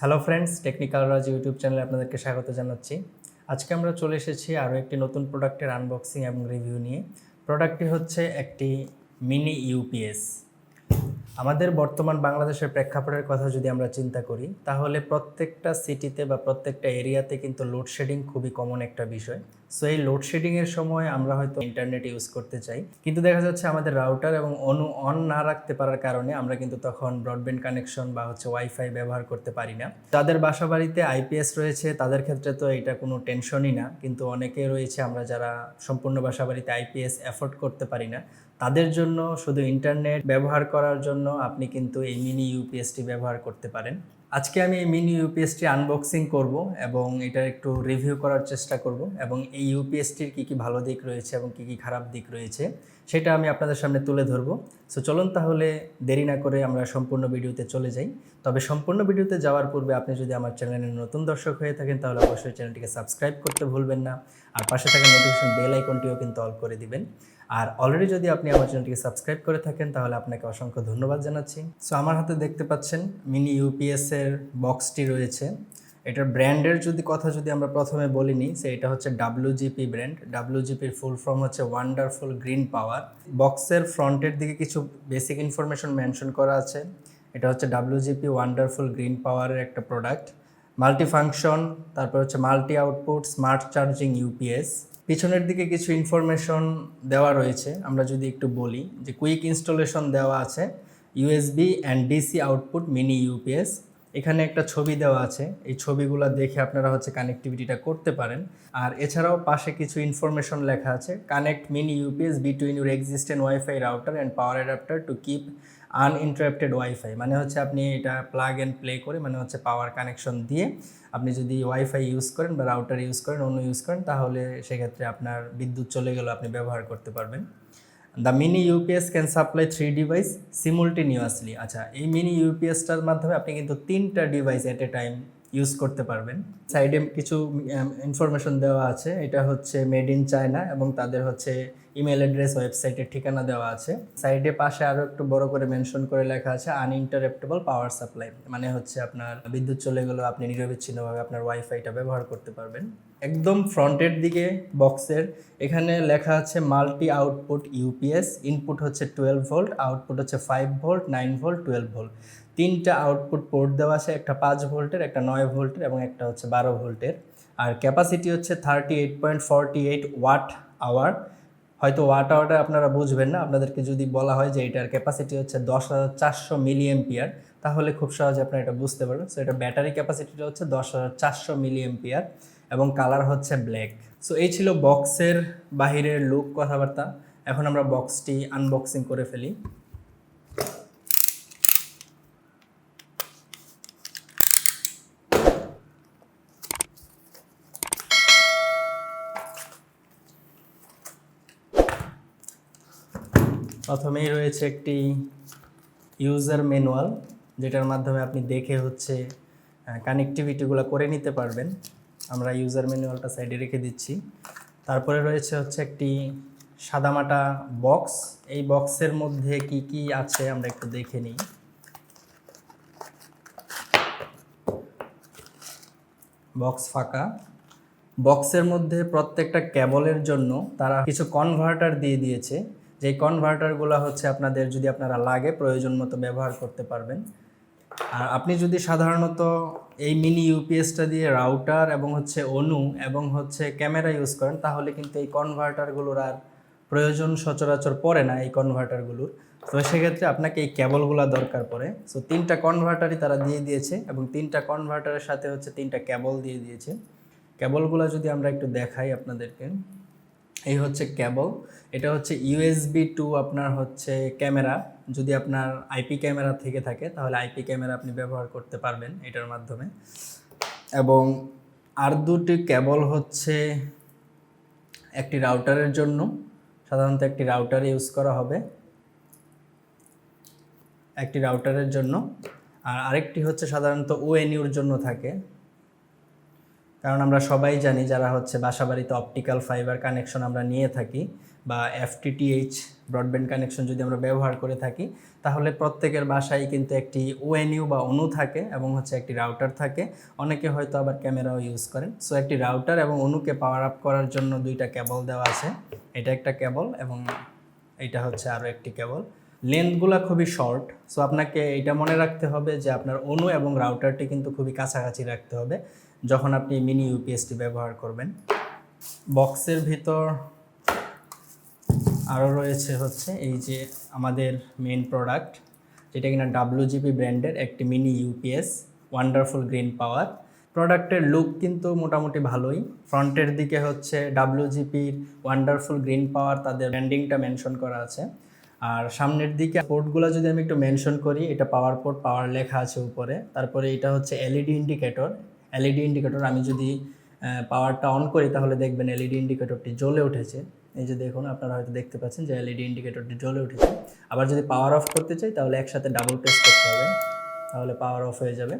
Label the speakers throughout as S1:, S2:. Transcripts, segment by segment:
S1: Hello friends technical Raj YouTube চ্যানেলে আপনাদেরকে স্বাগত জানাচ্ছি। আজকে আমরা চলে এসেছি আরও একটি নতুন প্রোডাক্টের আনবক্সিং এবং রিভিউ নিয়ে। প্রোডাক্টটি হচ্ছে একটি মিনি ইউপিএস আমাদের বর্তমান বাংলাদেশের প্রেক্ষাপটের কথা যদি আমরা চিন্তা করি, তাহলে প্রত্যেকটা সিটিতে বা প্রত্যেকটা এরিয়াতে কিন্তু লোডশেডিং খুবই কমন একটা বিষয়। সো এই লোডশেডিংয়ের সময় আমরা হয়তো ইন্টারনেট ইউজ করতে চাই। কিন্তু দেখা যাচ্ছে আমাদের রাউটার এবং অনু অন না রাখতে পারার কারণে আমরা কিন্তু তখন ব্রডব্যান্ড কানেকশন বা হচ্ছে ওয়াইফাই ব্যবহার করতে পারি না। যাদের বাসা বাড়িতে আইপিএস রয়েছে, তাদের ক্ষেত্রে তো এটা কোনো টেনশনই না। কিন্তু অনেকে রয়েছে আমরা যারা সম্পূর্ণ বাসা বাড়িতে আইপিএস অ্যাফোর্ড করতে পারি না। তাদের জন্য শুধু ইন্টারনেট ব্যবহার করার জন্য আপনি কিন্তু এই মিনি ইউপিএসটি ব্যবহার করতে পারেন। আজকে আমি এই মিনি ইউপিএসটি আনবক্সিং করব এবং এটার একটু রিভিউ করার চেষ্টা করব এবং এই ইউপিএসটির কী কী ভালো দিক রয়েছে এবং কী কী খারাপ দিক রয়েছে সেটা আমি আপনাদের সামনে তুলে ধরবো। সো চলুন তাহলে দেরি না করে আমরা সম্পূর্ণ ভিডিওতে চলে যাই। তবে সম্পূর্ণ ভিডিওতে যাওয়ার পূর্বে আপনি যদি আমার চ্যানেলের নতুন দর্শক হয়ে থাকেন তাহলে অবশ্যই চ্যানেলটিকে সাবস্ক্রাইব করতে ভুলবেন না আর পাশে থাকা নোটিফিকেশন বেল আইকনটিও কিন্তু অল করে দিবেন। আর অলরেডি যদি আপনি আমার চ্যানেলটিকে সাবস্ক্রাইব করে থাকেন তাহলে আপনাকে অসংখ্য ধন্যবাদ জানাচ্ছি। সো আমার হাতে দেখতে পাচ্ছেন মিনি ইউপিএস এর বক্সটি রয়েছে। এটার ব্র্যান্ডের যদি কথা যদি আমরা প্রথমে বলিনি সে এটা হচ্ছে ডাব্লিউজিপি ব্র্যান্ড ডাব্লিউজিপির ফুল ফর্ম হচ্ছে ওয়ান্ডারফুল গ্রিন পাওয়ার বক্সের ফ্রন্টের দিকে কিছু বেসিক ইনফরমেশন মেনশন করা আছে। এটা হচ্ছে ডাব্লিউজিপি ওয়ান্ডারফুল গ্রিন পাওয়ারের একটা প্রোডাক্ট মাল্টি ফাংশন তারপর হচ্ছে multi output smart charging UPS পিছনের দিকে কিছু ইনফরমেশন দেওয়া রয়েছে, আমরা যদি একটু বলি যে কুইক ইনস্টলেশন দেওয়া আছে। USB and DC output mini UPS এখানে একটা ছবি দেওয়া আছে। এই ছবিগুলো দেখে আপনারা হচ্ছে কানেক্টিভিটিটা করতে পারেন। আর এছাড়াও পাশে কিছু ইনফরমেশন লেখা আছে। Connect mini UPS between your existent wifi router and power adapter to keep uninterrupted wifi মানে হচ্ছে আপনি এটা প্লাগ অ্যান্ড প্লে করে মানে হচ্ছে পাওয়ার কানেকশন দিয়ে আপনি যদি ওয়াইফাই ইউজ করেন বা রাউটার ইউজ করেন, অন্য ইউজ করেন, তাহলে সেক্ষেত্রে আপনার বিদ্যুৎ চলে গেলেও আপনি ব্যবহার করতে পারবেন। The mini UPS can supply three device simultaneously আচ্ছা এই মিনি ইউপিএসটার মাধ্যমে আপনি কিন্তু তিনটা device at a time use করতে পারবেন। সাইডে কিছু ইনফরমেশন দেওয়া আছে। এটা হচ্ছে মেড ইন চায়না এবং তাদের হচ্ছে ইমেল অ্যাড্রেস, ওয়েবসাইটের ঠিকানা দেওয়া আছে। সাইডে পাশে আরও একটু বড় করে মেনশন করে লেখা আছে আনইন্টারাপ্টেবল পাওয়ার সাপ্লাই মানে হচ্ছে আপনার বিদ্যুৎ চলে গেলেও আপনি নিরবিচ্ছিন্নভাবে আপনার ওয়াইফাইটা ব্যবহার করতে পারবেন। একদম ফ্রন্টের দিকে বক্সের, এখানে লেখা আছে মাল্টি আউটপুট ইউপিএস ইনপুট হচ্ছে টুয়েলভ ভোল্ট আউটপুট হচ্ছে five volt nine volt twelve volt তিনটা আউটপুট পোর্ট দেওয়া আছে, একটা পাঁচ ভোল্টের, একটা নয় ভোল্টের এবং একটা হচ্ছে বারো ভোল্টের। আর ক্যাপাসিটি হচ্ছে thirty eight point forty eight watt hour হয়তো ওয়াটা আওয়ারটা আপনারা বুঝবেন না। আপনাদেরকে যদি বলা হয় যে এটার ক্যাপাসিটি হচ্ছে দশ হাজার চারশো মিলিয়েম্পিয়ার তাহলে খুব সহজে আপনারা এটা বুঝতে পারবেন। সো এটা ব্যাটারি ক্যাপাসিটিটা হচ্ছে দশ হাজার চারশো মিলিয়েম্পিয়ার এবং কালার হচ্ছে ব্ল্যাক সো এই ছিল বক্সের বাহিরের লুক কথাবার্তা। এখন আমরা বক্সটি আনবক্সিং করে ফেলি। প্রথমেই রয়েছে একটি ইউজার ম্যানুয়াল যেটার মাধ্যমে আপনি দেখে হচ্ছে কানেক্টিভিটিগুলো করে নিতে পারবেন। আমরা ইউজার ম্যানুয়ালটা সাইডে রেখে দিচ্ছি। তারপরে রয়েছে হচ্ছে একটি সাদামাটা বক্স এই বক্সের মধ্যে কি কি আছে আমরা একটু দেখে নিই। বক্স ফাঁকা। বক্সের মধ্যে প্রত্যেকটা কেবলের জন্য তারা কিছু কনভার্টার দিয়ে দিয়েছে। যেই কনভার্টারগুলো হচ্ছে আপনাদের যদি আপনারা লাগে, প্রয়োজন মতো ব্যবহার করতে পারবেন। আর আপনি যদি সাধারণত এই মিনি ইউপিএসটা দিয়ে রাউটার এবং হচ্ছে অনু এবং হচ্ছে ক্যামেরা ইউজ করেন, তাহলে কিন্তু এই কনভার্টারগুলোর আর প্রয়োজন সচরাচর পড়ে না এই কনভার্টারগুলোর তো সেক্ষেত্রে আপনাকে এই কেবলগুলো দরকার পড়ে। সো তিনটা কনভার্টারই তারা দিয়ে দিয়েছে এবং তিনটা কনভার্টারের সাথে হচ্ছে তিনটা কেবল দিয়ে দিয়েছে। কেবলগুলো যদি আমরা একটু দেখাই আপনাদেরকে। এই হচ্ছে ক্যাবল এটা হচ্ছে ইউএসবি টু আপনার হচ্ছে ক্যামেরা যদি আপনার আইপি ক্যামেরা থেকে থাকে, তাহলে আইপি ক্যামেরা আপনি ব্যবহার করতে পারবেন এটার মাধ্যমে। এবং আর দুটি ক্যাবল হচ্ছে একটি রাউটারের জন্য। সাধারণত একটি রাউটার ইউজ করা হবে। একটি রাউটারের জন্য। আর আরেকটি হচ্ছে সাধারণত ওএনইউর জন্য থাকে। কারণ আমরা সবাই জানি যারা হচ্ছে বাসাবাড়িতে অপটিক্যাল ফাইবার কানেকশন আমরা নিয়ে থাকি বা এফটিটিএইচ ব্রডব্যান্ড কানেকশন যদি আমরা ব্যবহার করে থাকি, তাহলে প্রত্যেকের বাসায় কিন্তু একটি ওএনইউ বা অনু থাকে এবং হচ্ছে একটি রাউটার থাকে। অনেকে হয়তো আবার ক্যামেরাও ইউজ করেন। সো একটি রাউটার এবং অনুকে পাওয়ার আপ করার জন্য দুইটা কেবল দেওয়া আছে। এটা একটা কেবল এবং এটা হচ্ছে আরও একটি কেবল লেন্থগুলো খুবই শর্ট সো আপনাকে এটা মনে রাখতে হবে যে আপনার অনু এবং রাউটারটি কিন্তু খুবই কাছাকাছি রাখতে হবে। যখন আপনি মিনি ইউপিএসটি ব্যবহার করবেন বক্সের ভিতর আরও রয়েছে হচ্ছে এই যে আমাদের মেন প্রোডাক্ট যেটা কিনা ডাব্লিউজিপি ব্র্যান্ডের একটি mini UPS wonderful green power প্রোডাক্টের লুক কিন্তু মোটামুটি ভালোই। ফ্রন্টের দিকে হচ্ছে ডাব্লিউজিপির ওয়ান্ডারফুল গ্রিন পাওয়ার তাদের ব্র্যান্ডিংটা মেনশন করা আছে। আর সামনের দিকে পোর্টগুলো যদি আমি একটু মেনশন করি, এটা পাওয়ার পোর্ট পাওয়ার লেখা আছে উপরে। তারপরে এটা হচ্ছে এলইডি ইন্ডিকেটর এলইডি ইন্ডিকেটর আমি যদি পাওয়ারটা অন করি, তাহলে দেখবেন এলইডি ইন্ডিকেটরটি জ্বলে উঠেছে। এই যে দেখুন, আপনারা হয়তো দেখতে পাচ্ছেন যে এলইডি ইন্ডিকেটরটি জ্বলে উঠেছে। আবার যদি পাওয়ার অফ করতে চাই, তাহলে একসাথে ডাবল প্রেস করতে হবে। তাহলে পাওয়ার অফ হয়ে যাবে।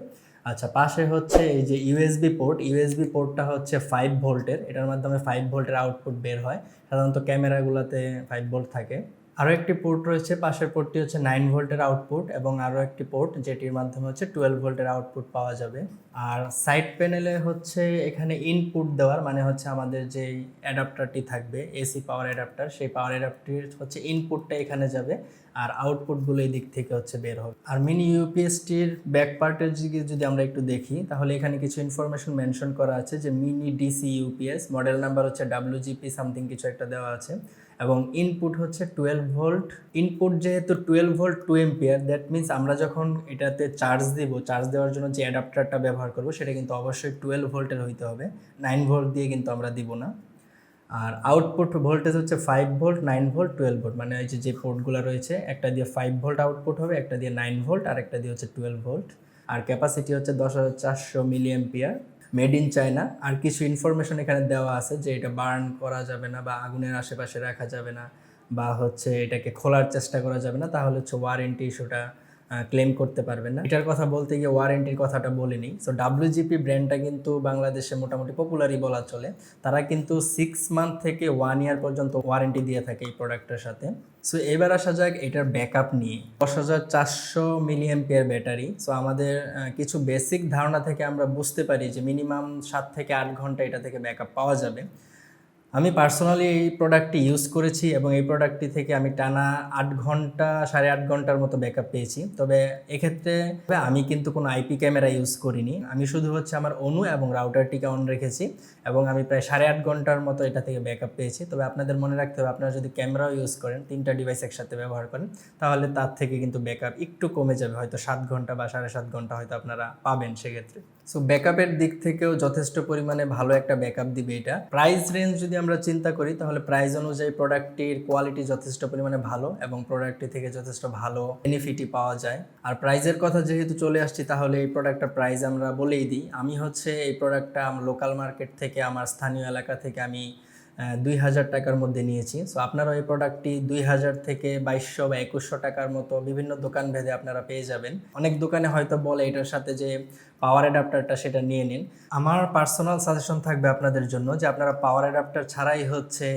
S1: আচ্ছা পাশে হচ্ছে এই যে ইউএসবি পোর্ট ইউএসবি পোর্টটা হচ্ছে ফাইভ ভোল্টের এটার মাধ্যমে ফাইভ ভোল্টের আউটপুট বের হয়। সাধারণত ক্যামেরাগুলোতে ফাইভ ভোল্ট থাকে। আরও একটি পোর্ট রয়েছে, পাশের পোর্টটি হচ্ছে নাইন ভোল্টের আউটপুট এবং আরও একটি পোর্ট যেটির মাধ্যমে হচ্ছে টুয়েলভ ভোল্টের আউটপুট পাওয়া যাবে। আর সাইড প্যানেলে হচ্ছে এখানে ইনপুট দেওয়ার মানে হচ্ছে আমাদের যেই অ্যাডাপ্টারটি থাকবে এসি পাওয়ার অ্যাডাপ্টার সেই পাওয়ার অ্যাডাপ্টার হচ্ছে ইনপুটটা এখানে যাবে। আর আউটপুটগুলো এই দিক থেকে হচ্ছে বের হবে। আর মিনি ইউপিএসটির ব্যাক পার্টের দিকে যদি আমরা একটু দেখি, তাহলে এখানে কিছু ইনফরমেশন মেনশন করা আছে যে mini DC UPS model number হচ্ছে ডাব্লিউজিপি সামথিং কিছু একটা দেওয়া আছে। এবং ইনপুট হচ্ছে টুয়েলভ ভোল্ট ইনপুট যেহেতু twelve volt two ampere that means আমরা যখন এটাতে চার্জ দিব চার্জ দেওয়ার জন্য যে অ্যাডাপ্টারটা ব্যবহার করব, সেটা কিন্তু অবশ্যই টুয়েলভ ভোল্টের হইতে হবে। নাইন ভোল্ট দিয়ে কিন্তু আমরা দিব না। আর আউটপুট ভোল্টেজ হচ্ছে five volt nine volt twelve volt মানে এই যে পোর্টগুলো রয়েছে, একটা দিয়ে ফাইভ ভোল্ট আউটপুট হবে, একটা দিয়ে নাইন ভোল্ট আর একটা দিয়ে হচ্ছে টুয়েলভ ভোল্ট আর ক্যাপাসিটি হচ্ছে দশ হাজার চারশো milli ampere made in China আর কিছু ইনফরমেশন এখানে দেওয়া আছে যে এটা বার্ন করা যাবে না বা আগুনের আশেপাশে রাখা যাবে না, বা হচ্ছে এটাকে খোলার চেষ্টা করা যাবে না। তাহলে হচ্ছে ওয়ারেন্টি ইস্যুটা ক্লেম করতে পারবেন না। এটার কথা বলতে গিয়ে ওয়ারেন্টির কথাটা বলিনি সো ডাব্লিউজিপি ব্র্যান্ডটা কিন্তু বাংলাদেশে মোটামুটি পপুলারই বলা চলে। তারা কিন্তু সিক্স মান্থ থেকে ওয়ান ইয়ার পর্যন্ত ওয়ারেন্টি দিয়ে থাকে এই প্রোডাক্টের সাথে। সো এবার আসা যাক এটার ব্যাকআপ নিয়ে। দশ হাজার চারশো মিলিয়ন পেয়ার ব্যাটারি সো আমাদের কিছু বেসিক ধারণা থেকে আমরা বুঝতে পারি যে মিনিমাম সাত থেকে আট ঘণ্টা এটা থেকে ব্যাকআপ পাওয়া যাবে। আমি পার্সোনালি এই প্রোডাক্টটি ইউজ করেছি এবং এই প্রোডাক্টটি থেকে আমি টানা আট ঘণ্টা, সাড়ে আট ঘণ্টার মতো ব্যাকআপ পেয়েছি। তবে এক্ষেত্রে আমি কিন্তু কোনো আইপি ক্যামেরা ইউজ করিনি। আমি শুধু হচ্ছে আমার অনু এবং রাউটারটিকে অন রেখেছি এবং আমি প্রায় সাড়ে আট ঘণ্টার মতো এটা থেকে ব্যাকআপ পেয়েছি। তবে আপনাদের মনে রাখতে হবে, আপনারা যদি ক্যামেরাও ইউজ করেন, তিনটা ডিভাইস একসাথে ব্যবহার করেন, তাহলে তার থেকে কিন্তু ব্যাকআপ একটু কমে যাবে। হয়তো সাত ঘণ্টা বা সাড়ে সাত ঘণ্টা হয়তো আপনারা পাবেন সেক্ষেত্রে। সো ব্যাকআপের দিক থেকেও যথেষ্ট পরিমাণে ভালো একটা ব্যাকআপ দিবে এটা। প্রাইস রেঞ্জ যদি আমরা চিন্তা করি, তাহলে প্রাইস অনুযায়ী প্রোডাক্টটির কোয়ালিটি যথেষ্ট পরিমাণে ভালো এবং প্রোডাক্টটি থেকে যথেষ্ট ভালো বেনিফিটই পাওয়া যায়। আর প্রাইজের কথা যেহেতু চলে আসছি, তাহলে এই প্রোডাক্টটার প্রাইস আমরা বলেই দিই। আমি হচ্ছে এই প্রোডাক্টটা লোকাল মার্কেট থেকে, আমার স্থানীয় এলাকা থেকে আমি দুই হাজার টাকার মধ্যে নিয়েছি। সো আপনারা এই প্রোডাক্টটি দুই হাজার থেকে বাইশশো বা একুশশো টাকার মতো বিভিন্ন দোকান ভেদে আপনারা পেয়ে যাবেন। অনেক দোকানে হয়তো বলে এটার সাথে যে পাওয়ার অ্যাডাপ্টারটা সেটা নিয়ে নিন। আমার পার্সোনাল সাজেশন থাকবে আপনাদের জন্য যে আপনারা পাওয়ার অ্যাডাপ্টার ছাড়াই হচ্ছে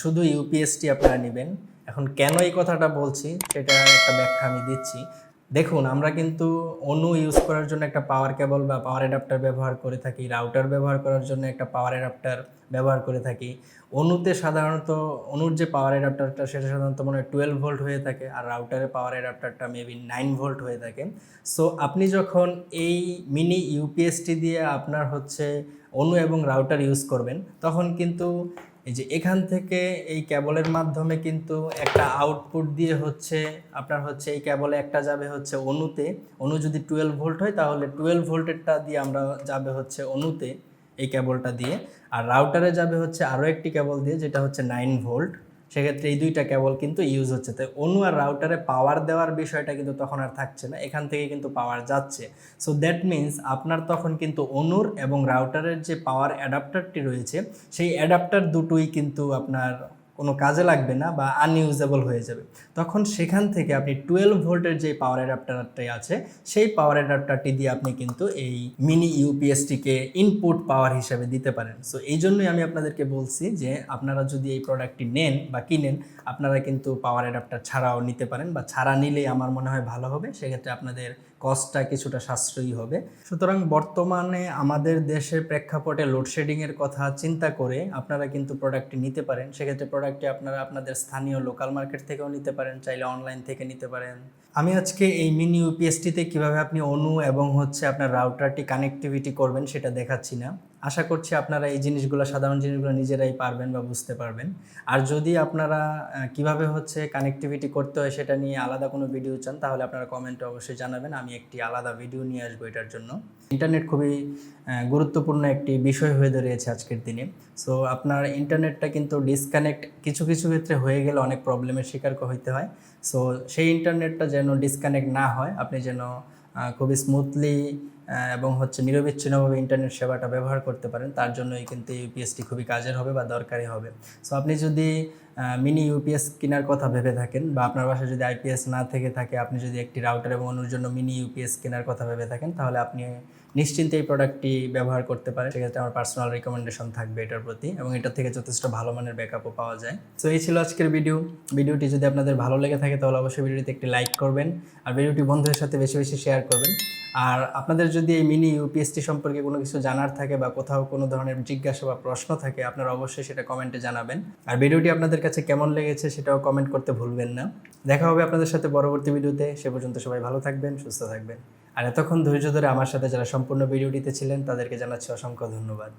S1: শুধু ইউপিএসটি আপনারা নেবেন। এখন কেন এই কথাটা বলছি সেটা একটা ব্যাখ্যা আমি দিচ্ছি। দেখুন, আমরা কিন্তু অনু ইউজ করার জন্য একটা পাওয়ার কেবল বা পাওয়ার অ্যাডাপ্টার ব্যবহার করে থাকি রাউটার ব্যবহার করার জন্য একটা পাওয়ার অ্যাডাপ্টার ব্যবহার করে থাকি। অনুতে সাধারণত অনুর যে পাওয়ার অ্যাডাপ্টারটা সেটা সাধারণত মনে হয় টুয়েলভ ভোল্ট হয়ে থাকে আর রাউটারে পাওয়ার অ্যাডাপ্টারটা মেবি নাইন ভোল্ট হয়ে থাকে। সো আপনি যখন এই মিনি ইউপিএসটি দিয়ে আপনার হচ্ছে অনু এবং রাউটার ইউজ করবেন, তখন কিন্তু এই যে এখান থেকে এই ক্যাবলের মাধ্যমে কিন্তু একটা আউটপুট দিয়ে হচ্ছে, আপনার হচ্ছে এই ক্যাবলে একটা যাবে হচ্ছে অনুতে অনু যদি টুয়েলভ ভোল্ট হয়, তাহলে টুয়েলভ ভোল্টেরটা দিয়ে আমরা যাবে হচ্ছে অনুতে এই ক্যাবলটা দিয়ে। আর রাউটারে যাবে হচ্ছে আরও একটি ক্যাবল দিয়ে, যেটা হচ্ছে নাইন ভোল্ট সেক্ষেত্রে এই দুইটা কেবল কিন্তু ইউজ হচ্ছে। তাই অনু আর রাউটারে পাওয়ার দেওয়ার বিষয়টা কিন্তু তখন আর থাকছে না, এখান থেকে কিন্তু পাওয়ার যাচ্ছে। সো দ্যাট মিন্স আপনার তখন কিন্তু অনুর এবং রাউটারের যে পাওয়ার অ্যাডাপ্টারটি রয়েছে, সেই অ্যাডাপ্টার দুটোই কিন্তু আপনার কোনো কাজে লাগবে না বা আনইউজেবল হয়ে যাবে। তখন সেখান থেকে আপনি টুয়েলভ ভোল্টের যে পাওয়ার অ্যাডাপ্টারটি আছে, সেই পাওয়ার অ্যাডাপ্টারটি দিয়ে আপনি কিন্তু এই মিনি ইউপিএসটিকে ইনপুট পাওয়ার হিসাবে দিতে পারেন। সো এই জন্যই আমি আপনাদেরকে বলছি যে, আপনারা যদি এই প্রোডাক্টটি নেন বা কিনেন, আপনারা কিন্তু পাওয়ার অ্যাডাপ্টার ছাড়াও নিতে পারেন বা ছাড়া নিলেই আমার মনে হয় ভালো হবে। সেক্ষেত্রে আপনাদের কস্টটা কিছুটা সাশ্রয়ী হবে। সুতরাং বর্তমানে আমাদের দেশের প্রেক্ষাপটে লোডশেডিংয়ের কথা চিন্তা করে আপনারা কিন্তু প্রোডাক্টটি নিতে পারেন। সেক্ষেত্রে প্রোডাক্টটি আপনারা আপনাদের স্থানীয় লোকাল মার্কেট থেকেও নিতে পারেন, চাইলে অনলাইন থেকে নিতে পারেন। আমি আজকে এই মিনি ইউপিএসটিতে কীভাবে আপনি অনু এবং হচ্ছে আপনার রাউটারটি কানেক্টিভিটি করবেন সেটা দেখাচ্ছি না। আশা করছি আপনারা এই জিনিসগুলো, সাধারণ জিনিসগুলো নিজেরাই পারবেন বা বুঝতে পারবেন। আর যদি আপনারা কীভাবে হচ্ছে কানেক্টিভিটি করতে হয় সেটা নিয়ে আলাদা কোনো ভিডিও চান, তাহলে আপনারা কমেন্টে অবশ্যই জানাবেন। আমি একটি আলাদা ভিডিও নিয়ে আসব এটার জন্য। ইন্টারনেট খুবই গুরুত্বপূর্ণ একটি বিষয় হয়ে দাঁড়িয়েছে আজকের দিনে। সো আপনার ইন্টারনেটটা কিন্তু ডিসকানেক্ট কিছু কিছু ক্ষেত্রে হয়ে গেলে অনেক প্রবলেমের শিকার হইতে হয়। সো সেই ইন্টারনেটটা যেন ডিসকানেক্ট না হয়, আপনি যেন খুবই স্মুথলি এবং হচ্ছে নিরবিচ্ছিন্নভাবে ইন্টারনেট সেবাটা ব্যবহার করতে পারেন, তার জন্যই কিন্তু ইউপিএসটি খুবই কাজের হবে বা দরকারি হবে। সো আপনি যদি মিনি ইউপিএস কেনার কথা ভেবে থাকেন বা আপনার বাসায় যদি আইপিএস না থেকে থাকে, আপনি যদি একটি রাউটার এবং অন্যের জন্য মিনি ইউপিএস কেনার কথা ভেবে থাকেন, তাহলে আপনি নিশ্চিন্তে এই প্রোডাক্টটি ব্যবহার করতে পারেন সেক্ষেত্রে আমার পার্সোনাল রিকমেন্ডেশন থাকবে এটার প্রতি এবং এটা থেকে যথেষ্ট ভালো মানের ব্যাকআপও পাওয়া যায়। তো এই ছিল আজকের ভিডিও ভিডিওটি যদি আপনাদের ভালো লেগে থাকে, তাহলে অবশ্যই ভিডিওটিতে একটি লাইক করবেন আর ভিডিওটি বন্ধুদের সাথে বেশি বেশি শেয়ার করবেন। আর আপনাদের যদি এই মিনি ইউপিএসটি সম্পর্কে কোনো কিছু জানার থাকে বা কোথাও কোনো ধরনের জিজ্ঞাসা বা প্রশ্ন থাকে, আপনারা অবশ্যই সেটা কমেন্টে জানাবেন। আর ভিডিওটি আপনাদের কাছে কেমন লেগেছে সেটাও কমেন্ট করতে ভুলবেন না। দেখা হবে আপনাদের সাথে পরবর্তী ভিডিওতে সে পর্যন্ত সবাই ভালো থাকবেন, সুস্থ থাকবেন। আর এতক্ষণ ধৈর্য ধরে আমার সাথে যারা সম্পূর্ণ ভিডিওটিতে ছিলেন তাদেরকে জানাচ্ছি অসংখ্য ধন্যবাদ।